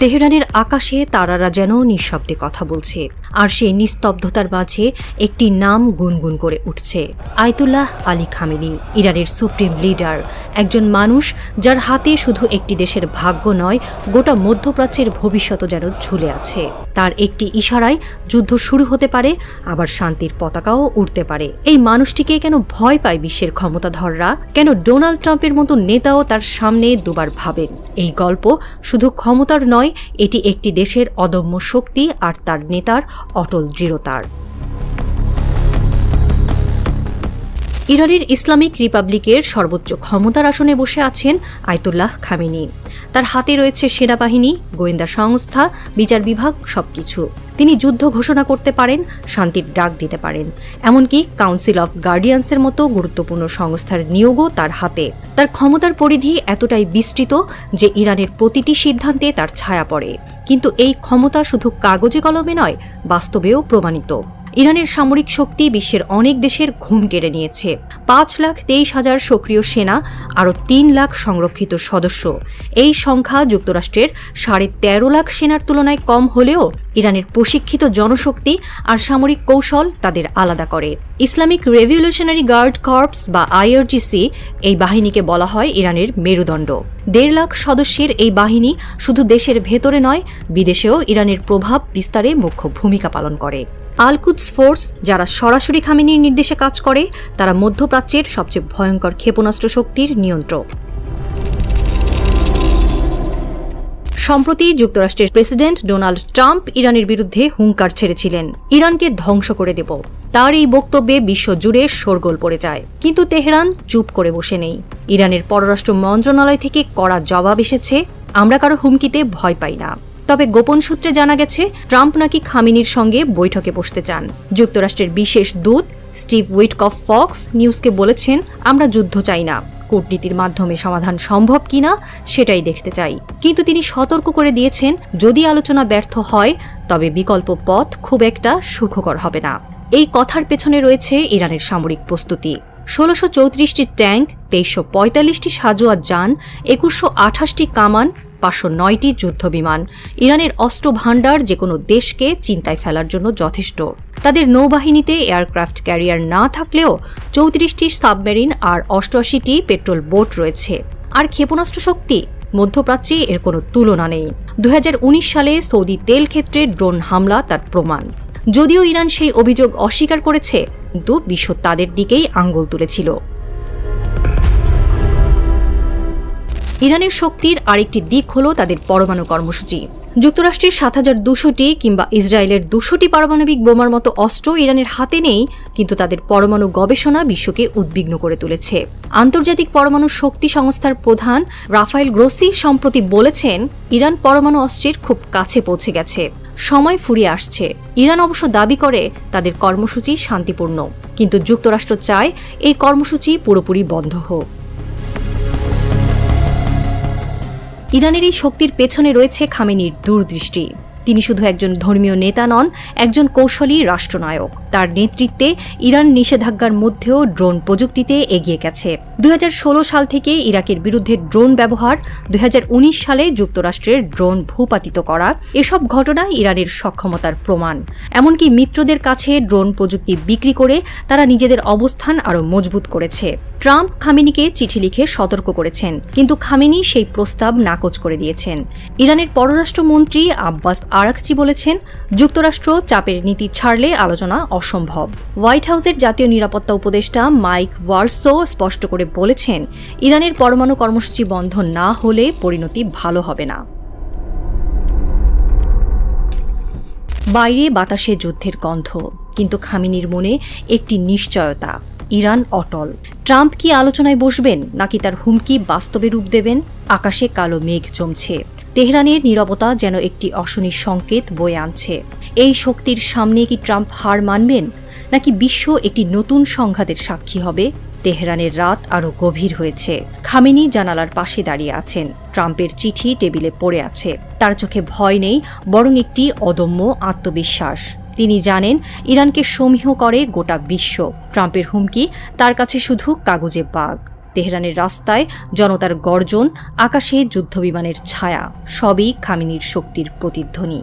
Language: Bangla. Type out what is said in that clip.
তেহরানের আকাশে তারারা যেন নিঃশব্দে কথা বলছে। আর সেই নিস্তব্ধতার মাঝে একটি নাম গুনগুন করে উঠছে। আয়তুল্লাহ আলী খামেনি, ইরানের সুপ্রিম লিডার, একজন মানুষ যার হাতে শুধু একটি দেশের ভাগ্য নয়, গোটা মধ্যপ্রাচ্যের ভবিষ্যৎ যেন ঝুলে আছে। তার একটি ইশারায় যুদ্ধ শুরু হতে পারে, আবার শান্তির পতাকাও উঠতে পারে। এই মানুষটিকে কেন ভয় পায় বিশ্বের ক্ষমতাধররা? কেন ডোনাল্ড ট্রাম্পের মতো নেতাও তার সামনে দুবার ভাবেন? এই গল্প শুধু ক্ষমতার নয়, এটি একটি দেশের অদম্য শক্তি আর তার নেতার অটল দৃঢ়তার। ইরানের ইসলামিক রিপাবলিকের সর্বোচ্চ ক্ষমতার আসনে বসে আছেন আয়তুল্লাহ খামেনি। তার হাতে রয়েছে সেনাবাহিনী, গোয়েন্দা সংস্থা, বিচার বিভাগ, সবকিছু। তিনি যুদ্ধ ঘোষণা করতে পারেন, শান্তির ডাক দিতে পারেন। এমনকি কাউন্সিল অফ গার্ডিয়ান্সের মতো গুরুত্বপূর্ণ সংস্থার নিয়োগও তার হাতে। তার ক্ষমতার পরিধি এতটাই বিস্তৃত যে ইরানের প্রতিটি সিদ্ধান্তে তার ছায়া পড়ে। কিন্তু এই ক্ষমতা শুধু কাগজে কলমে নয়, বাস্তবেও প্রমাণিত। ইরানের সামরিক শক্তি বিশ্বের অনেক দেশের ঘুম কেড়ে নিয়েছে। পাঁচ লাখ তেইশ হাজার সক্রিয় সেনা, আরও তিন লাখ সংরক্ষিত সদস্য। এই সংখ্যা যুক্তরাষ্ট্রের সাড়ে তেরো লাখ সেনার তুলনায় কম হলেও ইরানের প্রশিক্ষিত জনশক্তি আর সামরিক কৌশল তাদের আলাদা করে। ইসলামিক রেভলিউশনারি গার্ড কর্পস বা আইআরজিসি এই বাহিনীকে বলা হয় ইরানের মেরুদণ্ড। দেড় লাখ সদস্যের এই বাহিনী শুধু দেশের ভেতরে নয়, বিদেশেও ইরানের প্রভাব বিস্তারে মুখ্য ভূমিকা পালন করে। আলকুদস ফোর্স, যারা সরাসরি খামেনির নির্দেশে কাজ করে, তারা মধ্যপ্রাচ্যের সবচেয়ে ভয়ঙ্কর ক্ষেপণাস্ত্র শক্তির নিয়ন্ত্রক। সম্প্রতি যুক্তরাষ্ট্রের প্রেসিডেন্ট ডোনাল্ড ট্রাম্প ইরানের বিরুদ্ধে হুঙ্কার ছেড়েছিলেন। ইরানকে ধ্বংস করে দেব। তার এই বক্তব্যে বিশ্বজুড়ে শোরগোল পড়ে যায়। কিন্তু তেহরান চুপ করে বসে নেই। ইরানের পররাষ্ট্র মন্ত্রণালয় থেকে কড়া জবাব এসেছে, আমরা কারও হুমকিতে ভয় পাই না। তবে গোপন সূত্রে জানা গেছে, ট্রাম্প নাকি খামিনির সঙ্গে বৈঠকে বসতে চান। যুক্তরাষ্ট্রের বিশেষ দূত স্টিভ উইটকফ ফক্স নিউজকে বলেছেন, আমরা যুদ্ধ চাই না। কূটনীতির মাধ্যমে সমাধান সম্ভব কিনা সেটাই দেখতে চাই। কিন্তু তিনি সতর্ক করে দিয়েছেন, যদি আলোচনা ব্যর্থ হয়, তবে বিকল্প পথ খুব একটা সুখকর হবে না। এই কথার পেছনে রয়েছে ইরানের সামরিক প্রস্তুতি। ষোলোশো চৌত্রিশটি ট্যাঙ্ক, তেইশশো পঁয়তাল্লিশটি সাজোয়া যান, একুশশো আঠাশটি কামান পাঁচশো নয়টি যুদ্ধবিমান। ইরানের অস্ত্র ভাণ্ডার যে কোনো দেশকে চিন্তায় ফেলার জন্য যথেষ্ট। তাদের নৌবাহিনীতে এয়ারক্রাফট ক্যারিয়ার না থাকলেও চৌত্রিশটি সাবমেরিন আর অষ্টআশিটি পেট্রোল বোট রয়েছে। আর ক্ষেপণাস্ত্র শক্তি মধ্যপ্রাচ্যে এর কোনো তুলনা নেই। দু হাজার উনিশ সালে সৌদি তেল ক্ষেত্রে ড্রোন হামলা তার প্রমাণ। যদিও ইরান সেই অভিযোগ অস্বীকার করেছে, কিন্তু বিশ্ব তাদের দিকেই আঙ্গুল তুলেছিল। ইরানের শক্তির আরেকটি দিক হল তাদের পরমাণু কর্মসূচি। যুক্তরাষ্ট্রের সাত হাজার দুশোটি কিংবা ইসরায়েলের দুশোটি পারমাণবিক বোমার মতো অস্ত্র ইরানের হাতে নেই, কিন্তু তাদের পরমাণু গবেষণা বিশ্বকে উদ্বিগ্ন করে তুলেছে। আন্তর্জাতিক পরমাণু শক্তি সংস্থার প্রধান রাফায়েল গ্রোসি সম্প্রতি বলেছেন, ইরান পরমাণু অস্ত্রের খুব কাছে পৌঁছে গেছে। সময় ফুরিয়ে আসছে। ইরান অবশ্য দাবি করে তাদের কর্মসূচি শান্তিপূর্ণ। কিন্তু যুক্তরাষ্ট্র চায় এই কর্মসূচি পুরোপুরি বন্ধ হোক। ইরানের এই শক্তির পেছনে রয়েছে খামেনির দূরদৃষ্টি। তিনি শুধু একজন ধর্মীয় নেতা নন, একজন কৌশলী রাষ্ট্রনায়ক। তার নেতৃত্বে ইরান নিষেধাজ্ঞার মধ্যেও ড্রোন প্রযুক্তিতে এগিয়ে গেছে। দুই হাজার ষোলো সাল থেকে ইরাকের বিরুদ্ধে ড্রোন ব্যবহার, দুই হাজার উনিশ সালে যুক্তরাষ্ট্রের ড্রোন ভূপাতিত করা, এসব ঘটনা ইরানের সক্ষমতার প্রমাণ। এমনকি মিত্রদের কাছে ড্রোন প্রযুক্তি বিক্রি করে তারা নিজেদের অবস্থান আরও মজবুত করেছে। ট্রাম্প খামিনিকে চিঠি লিখে সতর্ক করেছেন, কিন্তু খামিনি সেই প্রস্তাব নাকচ করে দিয়েছেন। ইরানের পররাষ্ট্রমন্ত্রী আব্বাস আরাকচি বলেছেন, যুক্তরাষ্ট্র চাপের নীতি ছাড়লে আলোচনা অসম্ভব। হোয়াইট হাউসের জাতীয় নিরাপত্তা উপদেষ্টা মাইক ওয়ার্সো স্পষ্ট করে বলেছেন, ইরানের পরমাণু কর্মসূচি বন্ধ না হলে পরিণতি ভালো হবে না। বাইরে বাতাসে যুদ্ধের গন্ধ, কিন্তু খামিনির মনে একটি নিশ্চয়তা। ইরান অটল। ট্রাম্প কি আলোচনায় বসবেন নাকি তার হুমকি বাস্তবে রূপ দেবেন? আকাশে কালো মেঘ জমছে। তেহরানের নীরবতা যেন একটি অশনি সংকেত বয়ে আনছে। এই শক্তির সামনে কি ট্রাম্প হার মানবেন? নাকি বিশ্ব একটি নতুন সংঘাতের সাক্ষী হবে? তেহরানের রাত আরও গভীর হয়েছে। খামেনি জানালার পাশে দাঁড়িয়ে আছেন। ট্রাম্পের চিঠি টেবিলে পড়ে আছে। তার চোখে ভয় নেই, বরং একটি অদম্য আত্মবিশ্বাস। তিনি জানেন ইরানকে সমীহ করে গোটা বিশ্ব। ট্রাম্পের হুমকি, তার কাছে শুধু কাগজে বাঘ। তেহরানের রাস্তায় জনতার গর্জন, আকাশে যুদ্ধবিমানের ছায়া, সবই খামিনির শক্তির প্রতিধ্বনি।